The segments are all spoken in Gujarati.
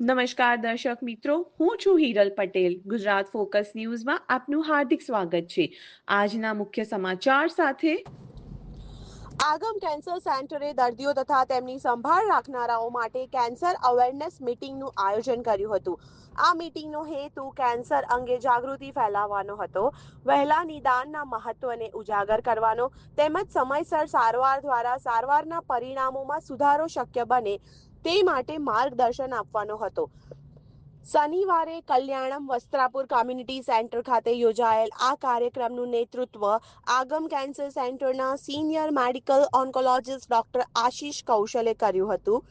નમસ્કાર દર્શક મિત્રો, હું છું હિરલ પટેલ. ગુજરાત ફોકસ ન્યૂઝમાં આપનું હાર્દિક સ્વાગત છે. આજના મુખ્ય સમાચાર સાથે આગમ કેન્સર સેન્ટરે દર્દીઓ તથા તેમની સંભાળ રાખનારાઓ માટે કેન્સર અવેરનેસ મીટિંગનું આયોજન કર્યું હતું. આ મીટિંગનો હેતુ કેન્સર અંગે જાગૃતિ ફેલાવવાનો હતો, વહેલા નિદાનના મહત્વને ઉજાગર કરવાનો, તેમજ સમયસર સારવાર દ્વારા સારવારના પરિણામોમાં સુધારો શક્ય બને તે માટે માર્ગદર્શન આપવાનો હતો. શનિવારે કલ્યાણમ વસ્ત્રાપુર કોમ્યુનિટી સેન્ટર ખાતે યોજાયેલ આ કાર્યક્રમનું નેતૃત્વ આગમ કેન્સર સેન્ટરના senior medical oncologist doctor Ashish કૌશલે કર્યું હતું.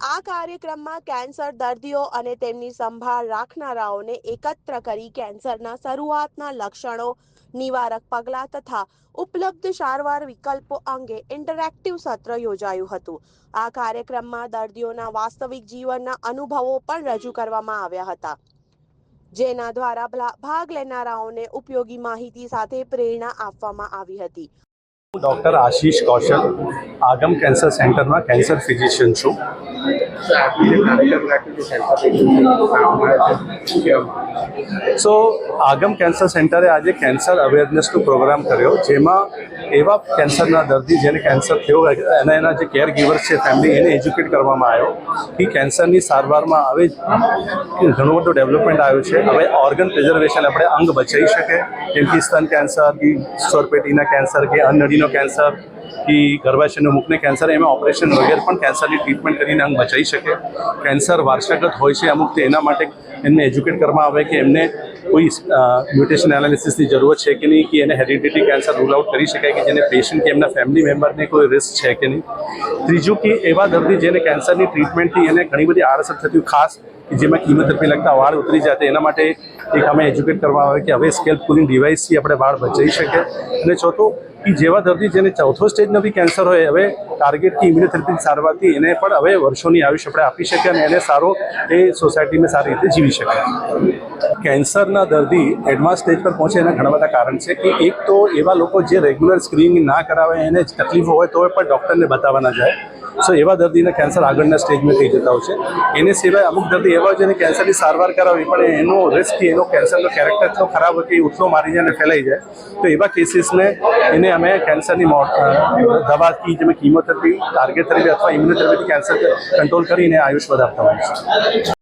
આ કાર્યક્રમમાં કેન્સર દર્દીઓ અને તેમની સંભાળ રાખનારાઓને એકત્ર કરી કેન્સરના શરૂઆતના લક્ષણો, નિવારક પગલાં તથા ઉપલબ્ધ સારવાર વિકલ્પો અંગે ઇન્ટરેક્ટિવ સત્ર યોજાયું હતું. આ કાર્યક્રમમાં દર્દીઓના વાસ્તવિક જીવનના અનુભવો પણ રજૂ કરવામાં આવ્યા હતા. જેના દ્વારા ભાગ લેનારાઓને ઉપયોગી માહિતી સાથે પ્રેરણા આપવામાં આવી હતી. ડૉક્ટર આશીષ કૌશલ આગમ કેન્સર સેન્ટરમાં કેન્સર ફિઝિશિયન છું. સો આગમ કેન્સર સેન્ટરે આજે કેન્સર અવેરનેસનો પ્રોગ્રામ કર્યો, જેમાં એવા કેન્સરના દર્દી જેને કેન્સર થયો એના એના જે કેર ગીવર્સ છે ફેમિલી એને એજ્યુકેટ કરવામાં આવ્યો, કે કેન્સરની સારવારમાં હવે ઘણું બધું ડેવલપમેન્ટ આવ્યું છે. હવે ઓર્ગન પ્રિઝર્વેશન આપણે અંગ બચાવી શકે જેમ કે સ્તન કેન્સર કે સ્વરપેટીના કેન્સર કે અન્નડીનો કેન્સર કે ગર્ભાશયનું મુખને કેન્સર એમાં ઓપરેશન વગેરે પણ કેન્સરની ટ્રીટમેન્ટ કરીને અંગ બચાવી શકે. કેન્સર વારસાગત હોય છે અમુક તે એના માટે એમને એજ્યુકેટ કરવામાં આવે કે એમને કોઈ મ્યુટેશન એનાલિસિસની જરૂરત છે કે નહીં, કે એને હેરિડિટી કેન્સર રૂલ આઉટ કરી શકાય કે જેને પેશન્ટ કે એમના ફેમિલી મેમ્બરને કોઈ રિસ્ક છે કે નહીં. ત્રીજું કે એવા દર્દી જેને કેન્સરની ટ્રીટમેન્ટથી એને ઘણી બધી આડઅસર થતી ખાસ જેમાં કિમોથેરાપી લગતા વાળ ઉતરી જાય એના માટે એક અમે એજ્યુકેટ કરવા આવે કે હવે સ્કેલ્પ કુલિંગ ડિવાઇસથી આપણે વાળ બચાવી શકીએ. અને ચોથું કે જેવા દર્દી જેને ચોથો સ્ટેજનો બી કેન્સર હોય, હવે ટાર્ગેટ કે ઇમ્યુનોથેરાપી સારવારથી એને પણ હવે વર્ષોની આયુષ્ય આપણે આપી શકીએ અને એને સારો એ સોસાયટીમાં સારી રીતે જીવી શકે કેન્સરના દર્દી એડવાન્સ સ્ટેજ પર પહોંચે એના ઘણા બધા કારણ છે કે એક તો એવા લોકો જે રેગ્યુલર સ્ક્રીનિંગ ના કરાવે, એને તકલીફ હોય તો પણ ડૉક્ટરને બતાવવા ના જાય. સો એવા દર્દીને કેન્સર આગળના સ્ટેજમાં થઈ જતા હોય છે. એને સિવાય અમુક દર્દી એવા હોય જેને કેન્સરની સારવાર કરાવવી પણ એનો રિસ્ક એનો કેન્સરનો કેરેક્ટર એટલો ખરાબ હોય કે એ ઉથલો મારી જાય અને ફેલાઈ જાય. તો એવા કેસીસને એને અમે કેન્સરની દવાથી જેમાં કીમોથેરાપી ટાર્ગેટ થેરાપી અથવા ઇમ્યુનોથેરાપીથી કેન્સર કંટ્રોલ કરીને આયુષ વધારતા હોય છીએ.